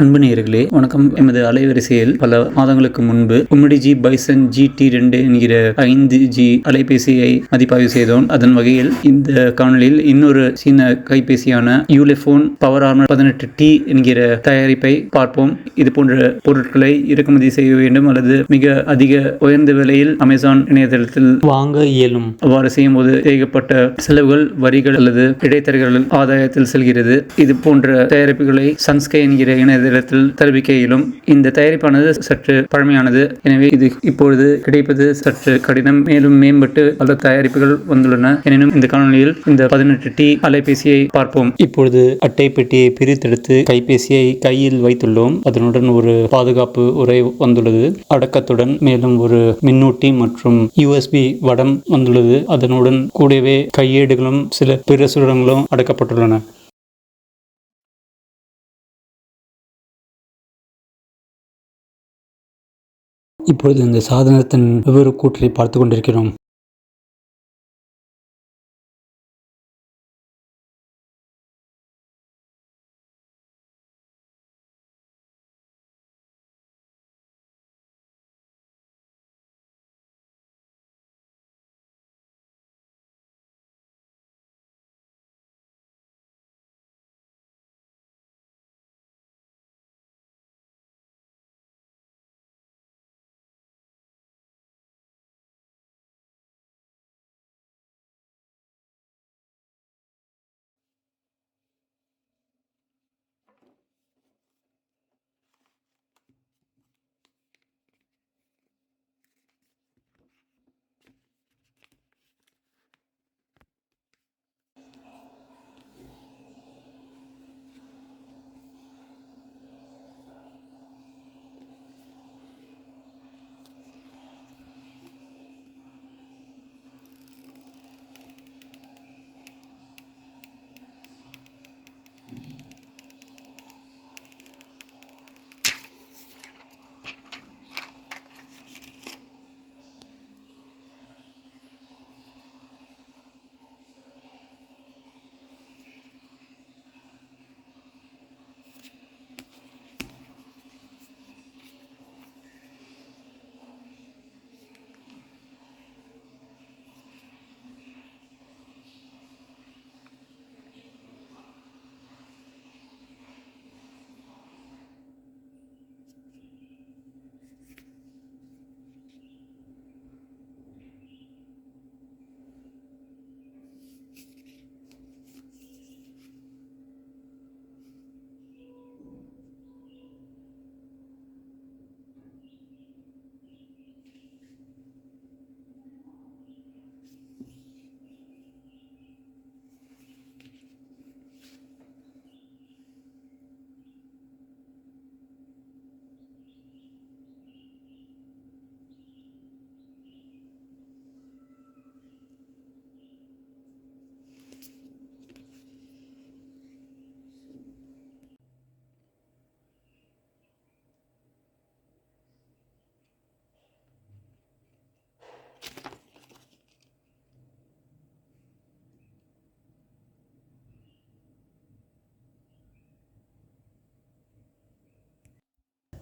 அன்பு நேயர்களே வணக்கம். எமது அலைவரிசையில் பல மாதங்களுக்கு முன்பு உம்மிடிஜி பைசன் ஜிடி ரெண்டு என்கிற ஐந்து ஜி அலைபேசியை மதிப்பாய்வு செய்தோம். அதன் வகையில் இந்த காணொளியில் இன்னொரு சீன கைபேசியான யூலிஃபோன் பவர் ஆர்மர் பதினெட்டு டி என்கிற தயாரிப்பை பார்ப்போம். இது போன்ற பொருட்களை இறக்குமதி செய்ய வேண்டும் அல்லது மிக அதிக உயர்ந்த விலையில் அமேசான் இணையதளத்தில் வாங்க இயலும். அவ்வாறு செய்யும்போது ஏகப்பட்ட செலவுகள் வரிகள் அல்லது இடைத்தரகர்கள் ஆதாயத்தில் செல்கிறது. இது போன்ற தயாரிப்புகளை சன்ஸ்கை என்கிற இணையதளத்தில் தெரிவிக்க தெரிவிக்கையிலும் இந்த தயாரிப்பானது சற்று பழமையானது. எனவே இது இப்பொழுது கிடைப்பது சற்று கடினம். மேலும் மேம்பட்டு பல தயாரிப்புகள் வந்துள்ளன. எனினும் இந்த காணொலியில் இந்த பதினெட்டு டி அலைபேசியை பார்ப்போம். இப்பொழுது அட்டை பெட்டியை பிரித்தெடுத்து கைபேசியை கையில் வைத்துள்ளோம். அதனுடன் ஒரு பாதுகாப்பு உரை வந்துள்ளது. அடக்கத்துடன் மேலும் ஒரு மின்னூட்டி மற்றும் யூஎஸ்பி வடம் வந்துள்ளது. அதனுடன் கூடவே கையேடுகளும் சில பிரசுரங்களும் அடக்கப்பட்டுள்ளன. இப்பொழுது இந்த சாதனத்தின் விவரக்கூற்றை பார்த்து கொண்டிருக்கிறோம்.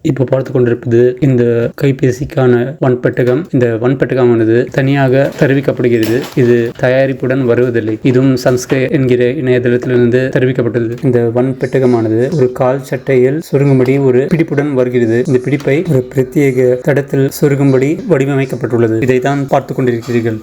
இப்போ பார்த்து கொண்டிருப்பது இந்த கைபேசிக்கான வன்பெட்டகம். இந்த வன்பெட்டகமானது தனியாக தெரிவிக்கப்படுகிறது. இது தயாரிப்புடன் வருவதில்லை. இதுவும் சன்ஸ்கை என்கிற இணையதளத்திலிருந்து தெரிவிக்கப்பட்டது. இந்த வன்பெட்டகமானது ஒரு கால் சட்டையில் சுருங்கும்படி ஒரு பிடிப்புடன் வருகிறது. இந்த பிடிப்பை ஒரு பிரத்யேக தடத்தில் சுருங்கும்படி வடிவமைக்கப்பட்டுள்ளது. இதை தான் பார்த்து கொண்டிருக்கிறீர்கள்.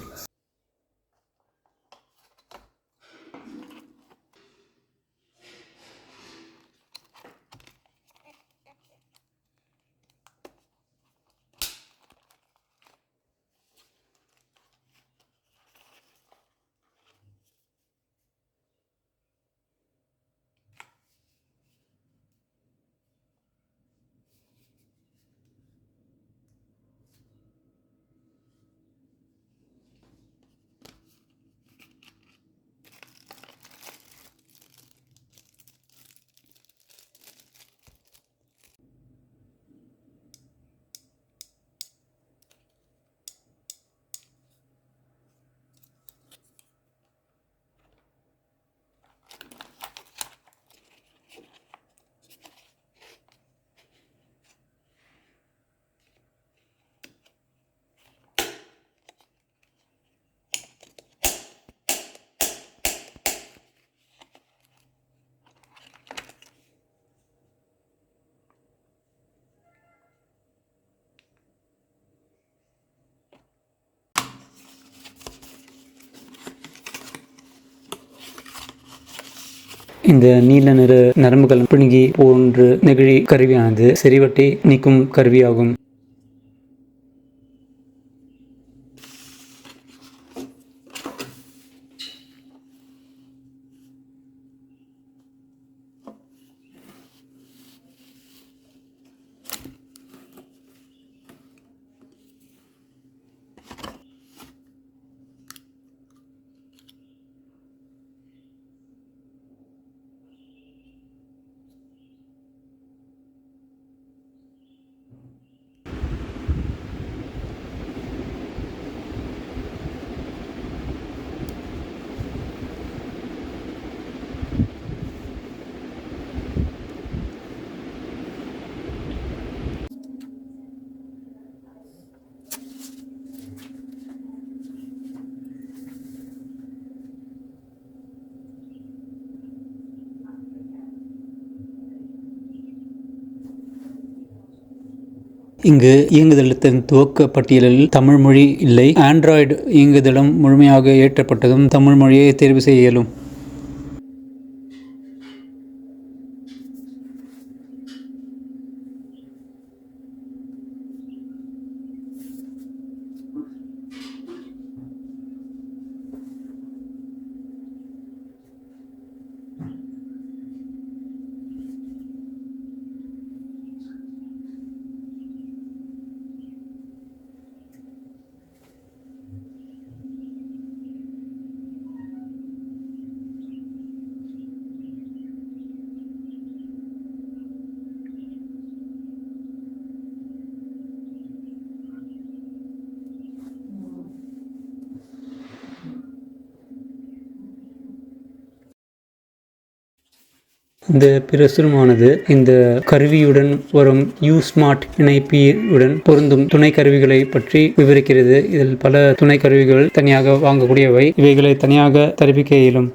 இந்த நீல நிற நரம்புகள் பிடுங்கி போன்று நெகிழி கருவியானது செறிவட்டை நீக்கும் கருவியாகும். இங்கு இயங்குதளத்தின் துவக்க பட்டியலில் தமிழ் மொழி இல்லை. ஆண்ட்ராய்டு இயங்குதளம் முழுமையாக ஏற்றப்பட்டதும் தமிழ் மொழியை தேர்வு செய்ய இயலும். இந்த பிரசுரமானது இந்த கருவியுடன் வரும் யூ ஸ்மார்ட் இணைப்பியுடன் பொருந்தும் துணை கருவிகளை பற்றி விவரிக்கிறது. இதில் பல துணை கருவிகள் தனியாக வாங்கக்கூடியவை. இவைகளை தனியாக தெரிவிக்க இயலும்.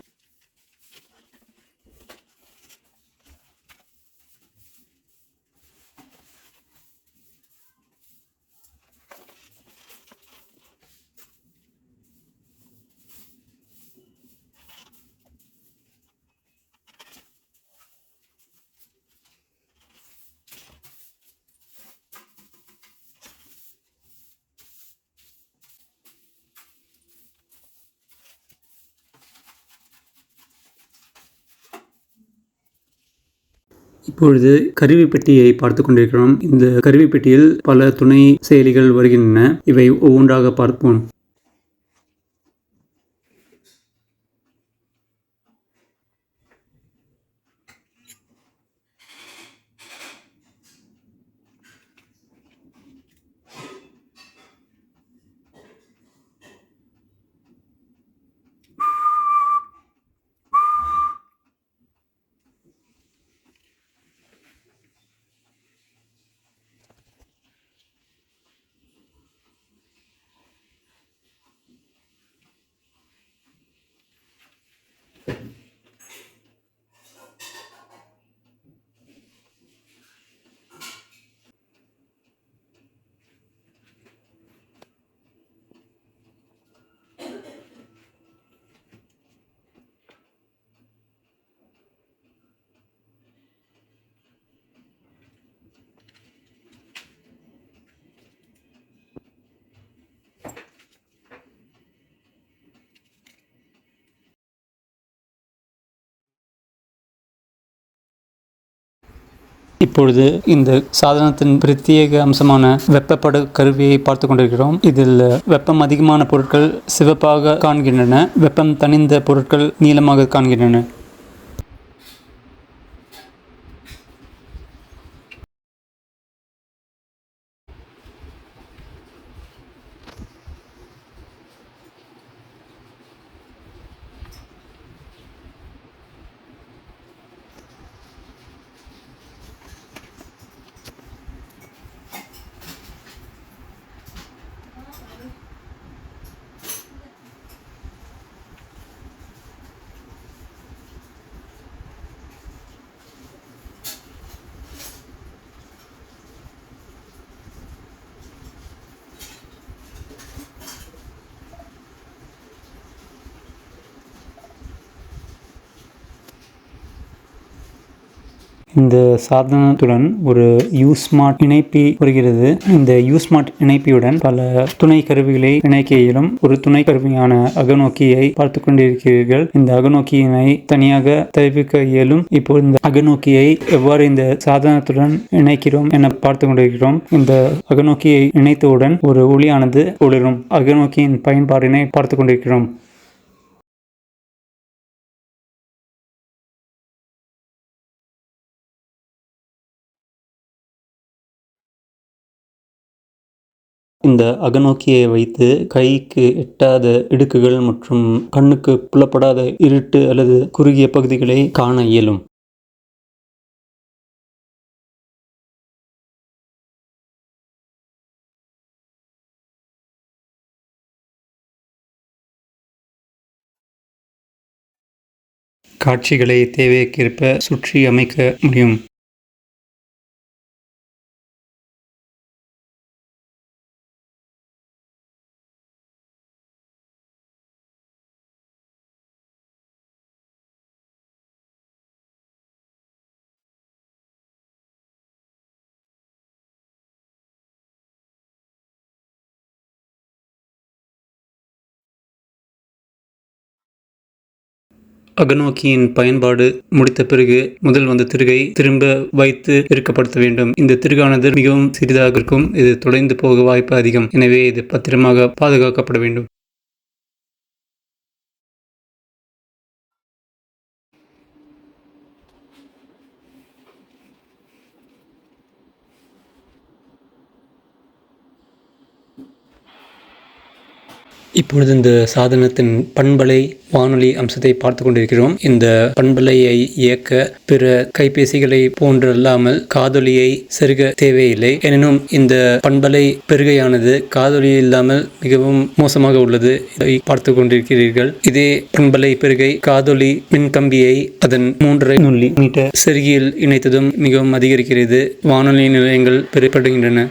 இப்பொழுது கருவி பெட்டியை பார்த்து கொண்டிருக்கிறோம். இந்த கருவி பெட்டியில் பல துணை செயலிகள் வருகின்றன. இவை ஒவ்வொன்றாக பார்ப்போம். இப்பொழுது இந்த சாதனத்தின் பிரத்யேக அம்சமான வெப்பப்பட கருவியை பார்த்து கொண்டிருக்கிறோம். இதில் வெப்பம் அதிகமான பொருட்கள் சிவப்பாக காண்கின்றன. வெப்பம் தனிந்த பொருட்கள் நீளமாக காண்கின்றன. இந்த சாதனத்துடன் ஒரு யூஸ்மார்ட் இணைப்பி வருகிறது இந்த யூஸ்மார்ட் இணைப்பியுடன் பல துணை கருவிகளை இணைக்க இயலும் ஒரு துணை கருவியான அகநோக்கியை பார்த்து கொண்டிருக்கிறீர்கள். இந்த அகநோக்கியினை தனியாக தவிர்க்க இயலும். இப்போ இந்த அகநோக்கியை எவ்வாறு இந்த சாதனத்துடன் இணைக்கிறோம் என பார்த்து கொண்டிருக்கிறோம். இந்த அகநோக்கியை இணைத்தவுடன் ஒரு ஒளியானது ஒளிரும். அகநோக்கியின் பயன்பாடினை பார்த்து கொண்டிருக்கிறோம். இந்த அகநோக்கியை வைத்து கைக்கு எட்டாத இடுக்குகள் மற்றும் கண்ணுக்கு புலப்படாத இருட்டு அல்லது குறுகிய பகுதிகளை காண இயலும். காட்சிகளை தேவைக்கேற்ப சுற்றி அமைக்க முடியும். அகநோக்கியின் பயன்பாடு முடித்த பிறகு முதல் வந்த திருகை திரும்ப வைத்து இறுக்கப்படுத்த வேண்டும். இந்த திருகானது மிகவும் சிறிதாக இருக்கும் இது தொலைந்து போக வாய்ப்பு அதிகம். எனவே இது பத்திரமாக பாதுகாக்கப்பட வேண்டும். இப்பொழுது இந்த சாதனத்தின் பண்பலை வானொலி அம்சத்தை பார்த்து கொண்டிருக்கிறோம். இந்த பண்பலையை இயக்க பிற கைபேசிகளை போன்றல்லாமல் காதொலியை செருக தேவையில்லை. எனினும் இந்த பண்பலை பெருகையானது காதொலி இல்லாமல் மிகவும் மோசமாக உள்ளது இதை பார்த்து கொண்டிருக்கிறீர்கள். இதே பண்பலை பெருகை காதொலி மின்கம்பியை அதன் மூன்றரை நுள்ளி மீட்டர் செருகியில் இணைத்ததும் மிகவும் அதிகரிக்கிறது. வானொலி நிலையங்கள் பெறப்படுகின்றன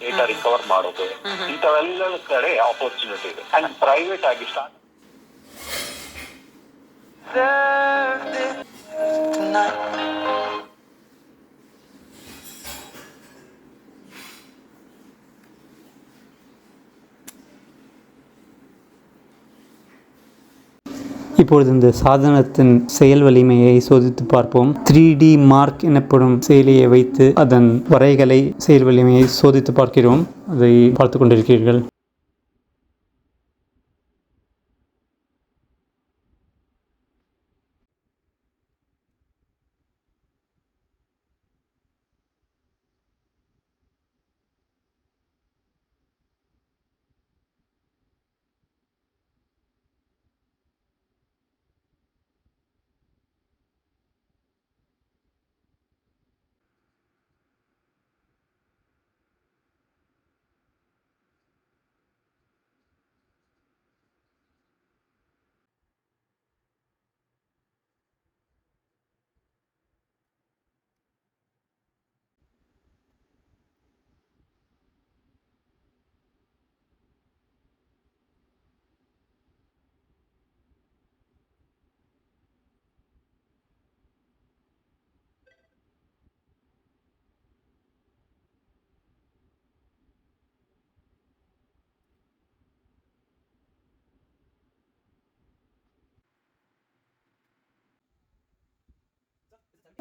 ಡೇಟಾ ರಿಕವರ್ ಮಾಡೋದು ಇಂಥವೆಲ್ಲ ಕಡೆ ಆಪರ್ಚುನಿಟಿ ಇದೆ. ಅಂಡ್ ಪ್ರೈವೇಟ್ ಆಗಿ ಸ್ಟಾರ್ಟ್ இப்பொழுது இந்த சாதனத்தின் செயல் வலிமையை சோதித்து பார்ப்போம். த்ரீ டி மார்க் எனப்படும் செயலியை வைத்து அதன் வரைகளை செயல் வலிமையை சோதித்து பார்க்கிறோம். அதை பார்த்து கொண்டிருக்கிறீர்கள்.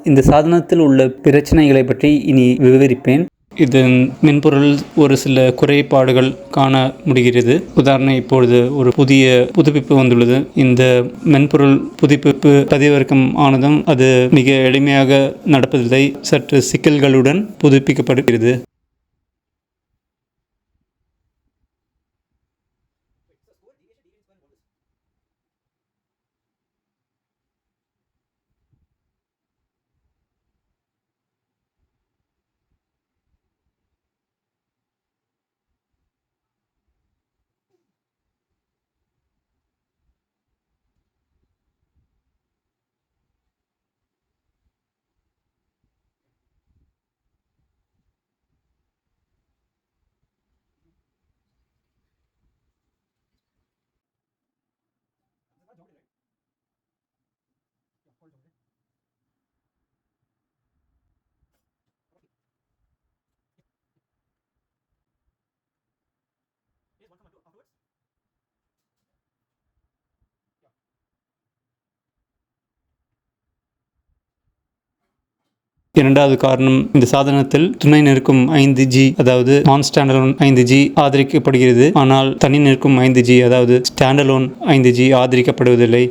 இந்த சாதனத்தில் உள்ள பிரச்சனைகளை பற்றி இனி விவரிப்பேன். இதன் மென்பொருள் ஒரு சில குறைபாடுகள் காண முடிகிறது. உதாரணம் இப்பொழுது ஒரு புதிய புதுப்பிப்பு வந்துள்ளது. இந்த மென்பொருள் புதுப்பிப்பு பதிவிறக்கம் ஆனதும் அது மிக எளிமையாக நடப்பதில்லை. சற்று சிக்கல்களுடன் புதுப்பிக்கப்படுகிறது. இரண்டாவது காரணம் இந்த சாதனத்தில் துணை நிற்கும் ஐந்து ஜி அதாவது நான் ஸ்டாண்டலோன் ஐந்து ஜி ஆதரிக்கப்படுகிறது. ஆனால் தனி நிற்கும் ஐந்து ஜி அதாவது ஸ்டாண்டலோன் ஐந்து ஜி ஆதரிக்கப்படுவதில்லை.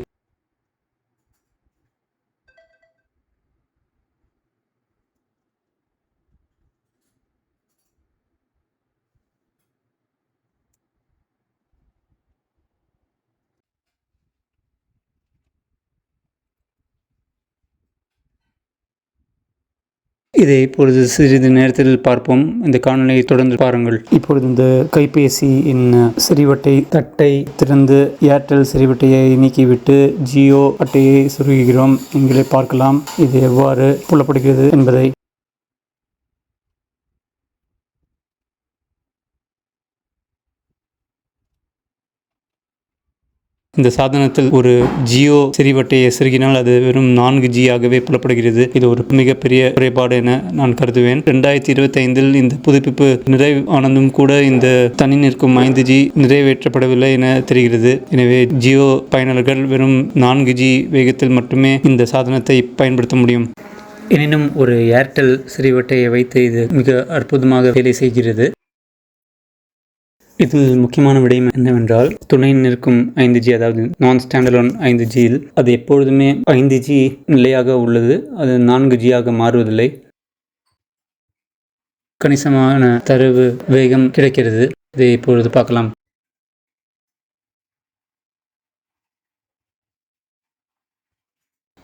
இதை இப்பொழுது சிறிது நேரத்தில் பார்ப்போம். இந்த காணொலியை தொடர்ந்து பாருங்கள். இப்பொழுது இந்த கைபேசியின் சிறிவட்டை தட்டை திறந்து ஏர்டெல் சிறிவட்டையை நீக்கிவிட்டு ஜியோ அட்டையை சுருகுகிறோம் எங்களை பார்க்கலாம். இது எவ்வாறு புலப்படுகிறது என்பதை இந்த சாதனத்தில் ஒரு ஜியோ சிறிவட்டையை செருகினால் அது வெறும் நான்கு ஜி ஆகவே புலப்படுகிறது. இது ஒரு மிகப்பெரிய குறைபாடு என நான் கருதுவேன். ரெண்டாயிரத்தி இருபத்தி ஐந்தில் இந்த புதுப்பிப்பு நிறைவு ஆனதும் கூட இந்த தனி நிற்கும் ஐந்து ஜி நிறைவேற்றப்படவில்லை என தெரிகிறது. எனவே ஜியோ பயனர்கள் வெறும் நான்கு ஜி வேகத்தில் மட்டுமே இந்த சாதனத்தை பயன்படுத்த முடியும். எனினும் ஒரு ஏர்டெல் சிறிவட்டையை வைத்து இது மிக அற்புதமாக வேலை செய்கிறது. இதில் முக்கியமான விடயம் என்னவென்றால் துணை நிற்கும் ஐந்து ஜி அதாவது நான் ஸ்டாண்டலோன் ஐந்து ஜியில் அது எப்பொழுதுமே ஐந்து ஜி நிலையாக உள்ளது. அது நான்கு ஜியாக மாறுவதில்லை. கணிசமான தரவு வேகம் கிடைக்கிறது. இதை இப்பொழுது பார்க்கலாம்.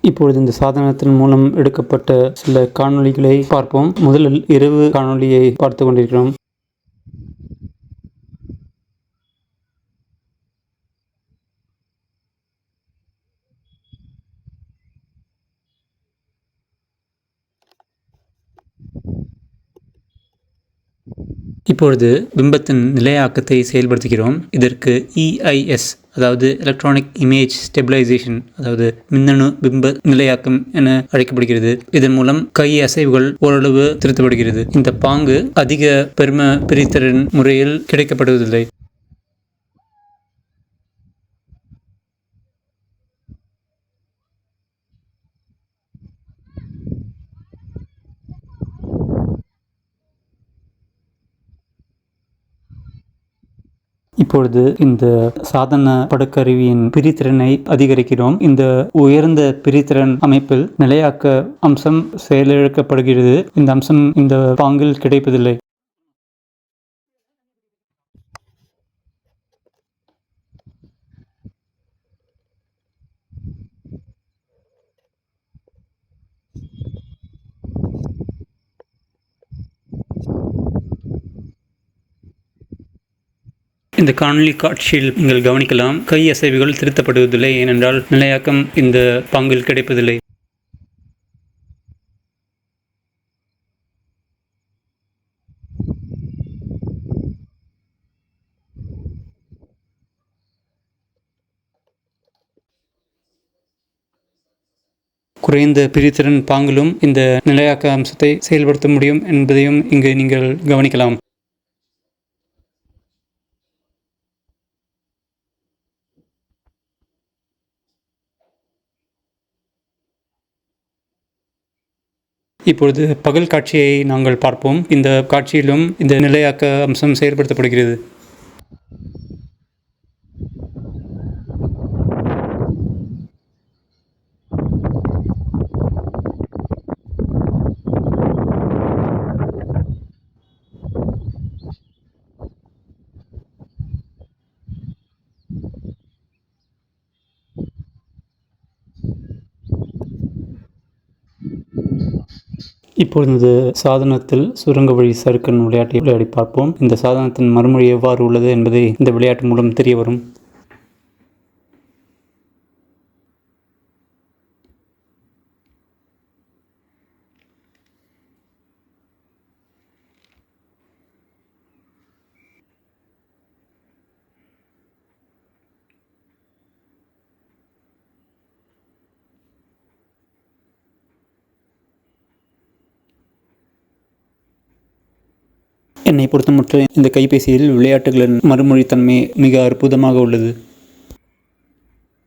இப்பொழுது இந்த சாதனத்தின் மூலம் எடுக்கப்பட்ட சில காணொளிகளை பார்ப்போம். முதலில் இரவு காணொளியை பார்த்து கொண்டிருக்கிறோம். இப்பொழுது பிம்பத்தின் நிலையாக்கத்தை செயல்படுத்துகிறோம். இதற்கு இஐஎஸ் அதாவது எலக்ட்ரானிக் இமேஜ் ஸ்டெபிலைசேஷன் அதாவது மின்னணு பிம்ப நிலையாக்கம் என அழைக்கப்படுகிறது. இதன் மூலம் கை அசைவுகள் ஓரளவு திருத்தப்படுகிறது. இந்த பாங்கு அதிக பெரும பிரித்தரின் முறையில் கிடைக்கப்படுவதில்லை. இப்பொழுது இந்த சாதன படக்கருவியின் பிரித்திறனை அதிகரிக்கிறோம். இந்த உயர்ந்த பிரித்திறன் அமைப்பில் நிலையாக்க அம்சம் செயலிழக்கப்படுகிறது. இந்த அம்சம் இந்த பாங்கில் கிடைப்பதில்லை. இந்த காணொளி காட்சியில் நீங்கள் கவனிக்கலாம் கை அசைவுகள் திருத்தப்படுவதில்லை ஏனென்றால் நிலையாக்கம் இந்த பாங்கில் கிடைப்பதில்லை. குறைந்த பிரித்திறன் பாங்கிலும் இந்த நிலையாக்க அம்சத்தை செயல்படுத்த முடியும் என்பதையும் இங்கு நீங்கள் கவனிக்கலாம். இப்பொழுது பகல் காட்சியை நாங்கள் பார்ப்போம். இந்த காட்சியிலும் இந்த நிலையாக்க அம்சம் செயல்படுத்தப்படுகிறது இப்பொழுது இந்த சாதனத்தில் சுரங்க வழி சறுக்கன் விளையாட்டை விளையாடி பார்ப்போம். இந்த சாதனத்தின் மறுமொழி எவ்வாறு உள்ளது என்பதை இந்த விளையாட்டு மூலம் தெரிய வரும். என்னை பொறுத்தமற்ற இந்த கைபேசியில் விளையாட்டுகளின் மறுமொழித்தன்மை மிக அற்புதமாக உள்ளது.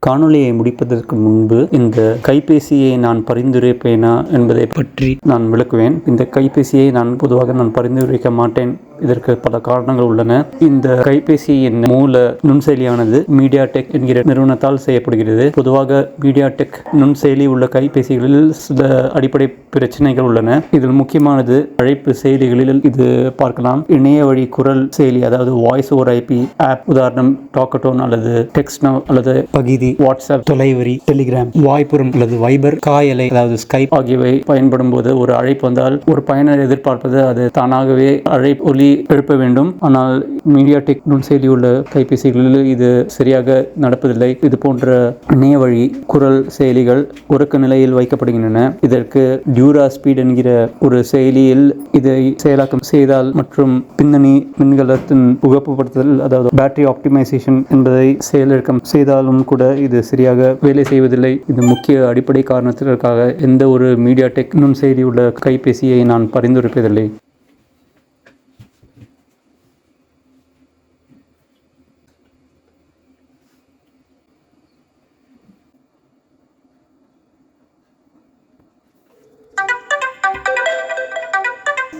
காணொலியை முடிப்பதற்கு முன்பு இந்த கைபேசியை நான் பரிந்துரைப்பேனா என்பதை பற்றி நான் விளக்குவேன். இந்த கைபேசியை நான் பொதுவாக நான் பரிந்துரைக்க மாட்டேன். இதற்கு பல காரணங்கள் உள்ளன. இந்த கைபேசியின் மூல நுண்செயலியானது மீடியா டெக் என்கிற நிறுவனத்தால் செய்யப்படுகிறது. பொதுவாக மீடியா டெக் நுண்செயலி உள்ள கைபேசிகளில் சில அடிப்படை பிரச்சனைகள் உள்ளன. இதில் முக்கியமானது அழைப்பு செயலிகளில் இது பார்க்கலாம். இணைய வழி குரல் செயலி அதாவது வாய்ஸ் ஓவர் ஐபி ஆப் உதாரணம் டாக்கட்டோன் அல்லது டெக்ஸ்ட் அல்லது பகிதி வாட்ஸ்அப் தொலைவரி டெலிகிராம் வாய்ப்புறம் அல்லது வைபர் காயலை அதாவது ஸ்கைப் ஆகியவை பயன்படும் போது ஒரு அழைப்பு வந்தால் ஒரு பயனர் எதிர்பார்ப்பது அது தானாகவே அழைப்பு ஒலி எழுப்ப வேண்டும். ஆனால் மீடியா டெக் நுண்செயலி உள்ள கைபேசிகளில் இது சரியாக நடப்பதில்லை. இது போன்ற இணைய வழி குரல் செயலிகள் உறக்க நிலையில் வைக்கப்படுகின்றன. இதற்கு டியூரா ஸ்பீட் என்கிற ஒரு செயலியில் இதை செயலாக்கம் செய்தால் மற்றும் பின்னணி மின்கலத்தின் உகப்புப்படுத்துதல் அதாவது பேட்டரி ஆப்டிமைசேஷன் என்பதை செயலிழக்கம் செய்தாலும் கூட இது சரியாக வேலை செய்வதில்லை. இது முக்கிய அடிப்படை காரணத்திற்காக எந்த ஒரு மீடியா டெக் நுண்செயலி உள்ள கைபேசியை நான் பரிந்துரைப்பதில்லை.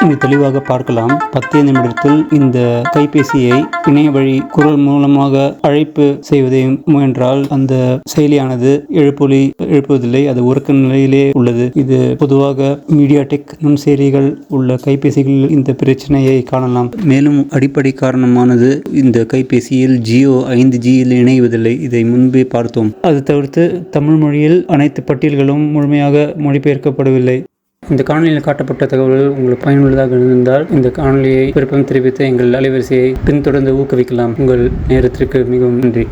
இங்கு தெளிவாக பார்க்கலாம். பத்தே நிமிடத்தில் இந்த கைபேசியை இணைய வழி குரல் மூலமாக அழைப்பு செய்வதை முயன்றால் அந்த செயலியானது எழுப்பொலி எழுப்புவதில்லை அது உறக்க நிலையிலே உள்ளது. இது பொதுவாக மீடியா டெக் நுண்செயலிகள் உள்ள கைபேசிகளில் இந்த பிரச்சனையை காணலாம். மேலும் அடிப்படை காரணமானது இந்த கைபேசியில் ஜியோ ஐந்து ஜியில் இணைவதில்லை. இதை முன்பே பார்த்தோம். அது தவிர்த்து தமிழ் மொழியில் அனைத்து பட்டியல்களும் முழுமையாக மொழிபெயர்க்கப்படவில்லை. இந்த காணொலியில் காட்டப்பட்ட தகவல்கள் உங்களுக்கு பயனுள்ளதாக இருந்தால் இந்த காணொலியை விருப்பம் தெரிவித்து எங்கள் அலைவரிசையை பின்தொடர்ந்து ஊக்குவிக்கலாம். உங்கள் நேரத்திற்கு மிகவும் நன்றி.